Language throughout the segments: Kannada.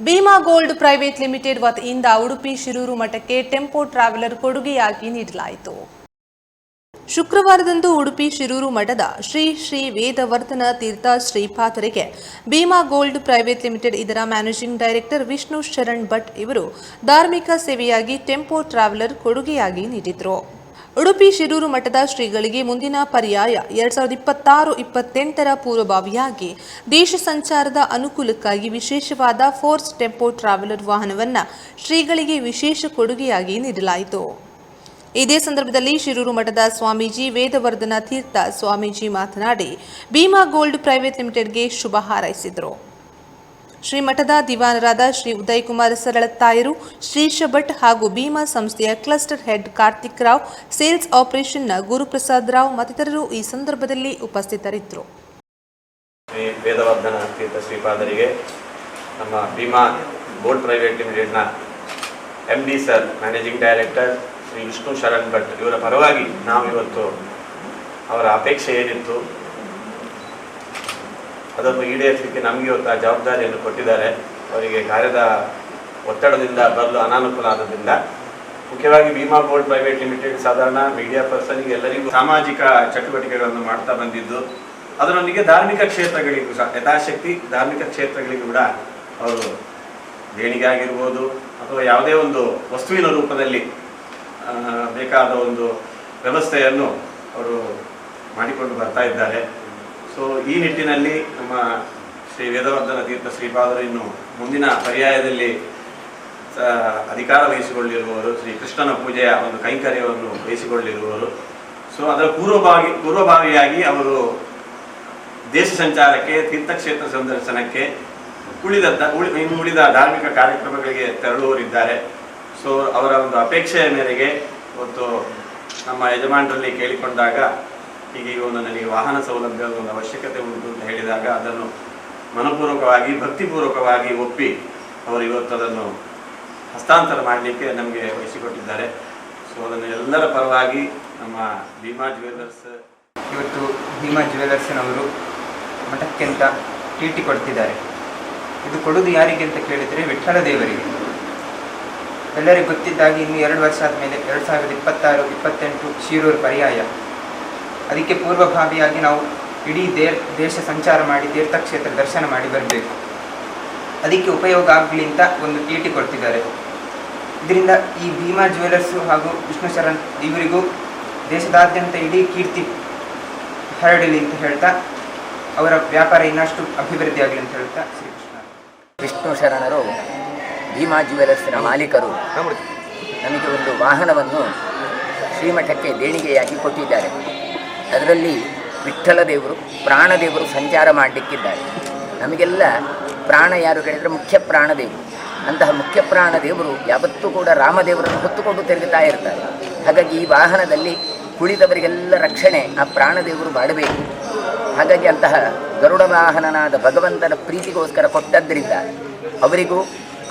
ಭೀಮಾ ಗೋಲ್ಡ್ ಪ್ರೈವೇಟ್ ಲಿಮಿಟೆಡ್ ವತಿಯಿಂದ ಉಡುಪಿ ಶಿರೂರು ಮಠಕ್ಕೆ ಟೆಂಪೋ ಟ್ರಾವೆಲರ್ ಕೊಡುಗೆಯಾಗಿ ನೀಡಲಾಯಿತು. ಶುಕ್ರವಾರದಂದು ಉಡುಪಿ ಶಿರೂರು ಮಠದ ಶ್ರೀ ಶ್ರೀ ವೇದವರ್ಧನ ತೀರ್ಥ ಶ್ರೀಪಾದರಿಗೆ ಭೀಮಾ ಗೋಲ್ಡ್ ಪ್ರೈವೇಟ್ ಲಿಮಿಟೆಡ್ ಇದರ ಮ್ಯಾನೇಜಿಂಗ್ ಡೈರೆಕ್ಟರ್ ವಿಷ್ಣು ಶರಣ್ ಭಟ್ ಇವರು ಧಾರ್ಮಿಕ ಸೇವೆಯಾಗಿ ಟೆಂಪೋ ಟ್ರಾವೆಲರ್ ಕೊಡುಗೆಯಾಗಿ ನೀಡಿದರು. ಉಡುಪಿ ಶಿರೂರು ಮಠದ ಶ್ರೀಗಳಿಗೆ ಮುಂದಿನ ಪರ್ಯಾಯ ಎರಡ್ ಸಾವಿರದ ಇಪ್ಪತ್ತಾರು, ಇಪ್ಪತ್ತೆಂಟರ ಪೂರ್ವಭಾವಿಯಾಗಿ ದೇಶ ಸಂಚಾರದ ಅನುಕೂಲಕ್ಕಾಗಿ ವಿಶೇಷವಾದ ಫೋರ್ಸ್ ಟೆಂಪೋ ಟ್ರಾವೆಲರ್ ವಾಹನವನ್ನು ಶ್ರೀಗಳಿಗೆ ವಿಶೇಷ ಕೊಡುಗೆಯಾಗಿ ನೀಡಲಾಯಿತು. ಇದೇ ಸಂದರ್ಭದಲ್ಲಿ ಶಿರೂರು ಮಠದ ಸ್ವಾಮೀಜಿ ವೇದವರ್ಧನ ತೀರ್ಥ ಸ್ವಾಮೀಜಿ ಮಾತನಾಡಿ, ಭೀಮಾ ಗೋಲ್ಡ್ ಪ್ರೈವೇಟ್ ಲಿಮಿಟೆಡ್ಗೆ ಶುಭ ಹಾರೈಸಿದರು. ಶ್ರೀ ಮಠದ ದಿವಾನರಾದ ಶ್ರೀ ಉದಯ್ ಕುಮಾರ್ ತಾಯರು ಶ್ರೀಶ ಭಟ್ ಹಾಗೂ ಭೀಮಾ ಸಂಸ್ಥೆಯ cluster head Karthik Rao, sales ಆಪರೇಷನ್ನ Guruprasad Rao ಮತ್ತಿತರರು ಈ ಸಂದರ್ಭದಲ್ಲಿ ಉಪಸ್ಥಿತರಿದ್ದರು. ಶ್ರೀ ವೇದವರ್ಧನ ಶ್ರೀಪಾದರಿಗೆ, ನಮ್ಮ ಭೀಮಾ ಬೋಟ್ ಪ್ರೈವೇಟ್ ಲಿಮಿಟೆಡ್ನ M D sir, managing director Shri Vishnu Sharan Bhat ಇವರ ಪರವಾಗಿ ನಾವು ಇವತ್ತು ಅವರ ಅಪೇಕ್ಷೆ ಏನಿತ್ತು ಅದನ್ನು ಈಡೇರಿಸಲಿಕ್ಕೆ ನಮಗೆ ಇವತ್ತು ಆ ಜವಾಬ್ದಾರಿಯನ್ನು ಕೊಟ್ಟಿದ್ದಾರೆ. ಅವರಿಗೆ ಕಾರ್ಯದ ಒತ್ತಡದಿಂದ ಬರಲು ಅನಾನುಕೂಲ ಆದ್ದರಿಂದ. ಮುಖ್ಯವಾಗಿ ಭೀಮಾ ಗೋಲ್ಡ್ ಪ್ರೈವೇಟ್ ಲಿಮಿಟೆಡ್ ಸಾಧಾರಣ ಮೀಡಿಯಾ ಪರ್ಸನ್ಗೆ ಎಲ್ಲರಿಗೂ ಸಾಮಾಜಿಕ ಚಟುವಟಿಕೆಗಳನ್ನು ಮಾಡ್ತಾ ಬಂದಿದ್ದು, ಅದರೊಂದಿಗೆ ಧಾರ್ಮಿಕ ಕ್ಷೇತ್ರಗಳಿಗೂ ಸಹ, ಯಥಾಶಕ್ತಿ ಧಾರ್ಮಿಕ ಕ್ಷೇತ್ರಗಳಿಗೂ ಕೂಡ ಅವರು ದೇಣಿಗೆ ಆಗಿರ್ಬೋದು ಅಥವಾ ಯಾವುದೇ ಒಂದು ವಸ್ತುವಿನ ರೂಪದಲ್ಲಿ ಬೇಕಾದ ಒಂದು ವ್ಯವಸ್ಥೆಯನ್ನು ಅವರು ಮಾಡಿಕೊಂಡು ಬರ್ತಾ ಇದ್ದಾರೆ. ಸೊ ಈ ನಿಟ್ಟಿನಲ್ಲಿ ನಮ್ಮ ಶ್ರೀ ವೇದವರ್ಧನ ತೀರ್ಥ ಶ್ರೀಪಾದರು ಇನ್ನು ಮುಂದಿನ ಪರ್ಯಾಯದಲ್ಲಿ ಅಧಿಕಾರ ವಹಿಸಿಕೊಳ್ಳಿರುವವರು, ಶ್ರೀ ಕೃಷ್ಣನ ಪೂಜೆಯ ಒಂದು ಕೈಂಕರ್ಯವನ್ನು ವಹಿಸಿಕೊಳ್ಳಿರುವವರು. ಸೊ ಅದರ ಪೂರ್ವಭಾವಿ ಪೂರ್ವಭಾವಿಯಾಗಿ ಅವರು ದೇಶ ಸಂಚಾರಕ್ಕೆ, ತೀರ್ಥಕ್ಷೇತ್ರ ಸಂದರ್ಶನಕ್ಕೆ ಉಳಿದ ಉಳಿ, ಇನ್ನು ಉಳಿದ ಧಾರ್ಮಿಕ ಕಾರ್ಯಕ್ರಮಗಳಿಗೆ ತೆರಳುವವರಿದ್ದಾರೆ. ಸೊ ಅವರ ಒಂದು ಅಪೇಕ್ಷೆಯ ಮೇರೆಗೆ ಇವತ್ತು ನಮ್ಮ ಯಜಮಾನರಲ್ಲಿ ಕೇಳಿಕೊಂಡಾಗ ಈಗ ಒಂದು ನನಗೆ ವಾಹನ ಸೌಲಭ್ಯದ ಒಂದು ಅವಶ್ಯಕತೆ ಉಂಟು ಅಂತ ಹೇಳಿದಾಗ ಅದನ್ನು ಮನಪೂರ್ವಕವಾಗಿ, ಭಕ್ತಿಪೂರ್ವಕವಾಗಿ ಒಪ್ಪಿ ಅವರು ಇವತ್ತು ಅದನ್ನು ಹಸ್ತಾಂತರ ಮಾಡಲಿಕ್ಕೆ ನಮಗೆ ವಹಿಸಿಕೊಟ್ಟಿದ್ದಾರೆ. ಸೊ ಅದನ್ನು ಎಲ್ಲರ ಪರವಾಗಿ ನಮ್ಮ ಭೀಮಾ ಜ್ಯುವೆಲ್ಲರ್ಸ್ ಇವತ್ತು ಭೀಮಾ ಜ್ಯುವೆಲರ್ಸ್ನವರು ಮಠಕ್ಕೆ ಅಂತ ಟಿ ಟಿ ಕೊಡ್ತಿದ್ದಾರೆ. ಇದು ಕೊಡೋದು ಯಾರಿಗೆ ಅಂತ ಕೇಳಿದರೆ ವಿಠ್ಠಲ ದೇವರಿಗೆ. ಎಲ್ಲರಿಗೂ ಗೊತ್ತಿದ್ದಾಗಿ ಇನ್ನು ಎರಡು ವರ್ಷ ಆದಮೇಲೆ ಎರಡು ಸಾವಿರದ ಇಪ್ಪತ್ತಾರು, ಇಪ್ಪತ್ತೆಂಟು ಶಿರೂರು ಪರ್ಯಾಯ ಅದಕ್ಕೆ ಪೂರ್ವಭಾವಿಯಾಗಿ ನಾವು ಇಡೀ ದೇ ದೇಶ ಸಂಚಾರ ಮಾಡಿ ತೀರ್ಥಕ್ಷೇತ್ರ ದರ್ಶನ ಮಾಡಿ ಬರಬೇಕು. ಅದಕ್ಕೆ ಉಪಯೋಗ ಆಗಲಿ ಅಂತ ಒಂದು ಟಿ ಕೊಡ್ತಿದ್ದಾರೆ. ಇದರಿಂದ ಈ ಭೀಮಾ ಜ್ಯುವೆಲರ್ಸು ಹಾಗೂ ವಿಷ್ಣು ಶರಣ್ ಇವರಿಗೂ ದೇಶದಾದ್ಯಂತ ಇಡೀ ಕೀರ್ತಿ ಹರಡಲಿ ಅಂತ ಹೇಳ್ತಾ, ಅವರ ವ್ಯಾಪಾರ ಇನ್ನಷ್ಟು ಅಭಿವೃದ್ಧಿ ಆಗಲಿ ಅಂತ ಹೇಳ್ತಾ ಶ್ರೀಕೃಷ್ಣ ವಿಷ್ಣು ಶರಣರು, ಭೀಮಾ ಜ್ಯುವೆಲರ್ಸ್ನ ಮಾಲೀಕರು ನಮಗೆ ಒಂದು ವಾಹನವನ್ನು ಶ್ರೀಮಠಕ್ಕೆ ದೇಣಿಗೆಯಾಗಿ ಕೊಟ್ಟಿದ್ದಾರೆ. ಅದರಲ್ಲಿ ವಿಠ್ಠಲ ದೇವರು ಪ್ರಾಣದೇವರು ಸಂಚಾರ ಮಾಡಲಿಕ್ಕಿದ್ದಾರೆ. ನಮಗೆಲ್ಲ ಪ್ರಾಣ ಯಾರು ಹೇಳಿದರೆ ಮುಖ್ಯ ಪ್ರಾಣದೇವರು ಅಂತಹ ಮುಖ್ಯ ಪ್ರಾಣ ದೇವರು ಯಾವತ್ತೂ ಕೂಡ ರಾಮದೇವರನ್ನು ಹೊತ್ತುಕೊಂಡು ತಿರುಗುತ್ತಾ ಇರ್ತಾರೆ. ಹಾಗಾಗಿ ಈ ವಾಹನದಲ್ಲಿ ಕುಳಿತವರಿಗೆಲ್ಲ ರಕ್ಷಣೆ ಆ ಪ್ರಾಣದೇವರು ಮಾಡಬೇಕು. ಹಾಗಾಗಿ ಅಂತಹ ಗರುಡ ವಾಹನನಾದ ಭಗವಂತನ ಪ್ರೀತಿಗೋಸ್ಕರ ಕೊಟ್ಟದ್ದರಿಂದ ಅವರಿಗೂ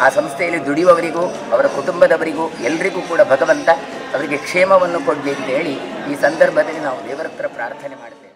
ಆ ಸಂಸ್ಥೆಯಲ್ಲಿ ದುಡಿಯುವವರಿಗೂ, ಅವರ ಕುಟುಂಬದವರಿಗೂ, ಎಲ್ರಿಗೂ ಕೂಡ ಭಗವಂತ ಅವರಿಗೆ ಕ್ಷೇಮವನ್ನು ಕೊಡಲಿ ಅಂತ ಹೇಳಿ ಈ ಸಂದರ್ಭದಲ್ಲಿ ನಾವು ದೇವರ ಹತ್ರ ಪ್ರಾರ್ಥನೆ ಮಾಡ್ತೇವೆ.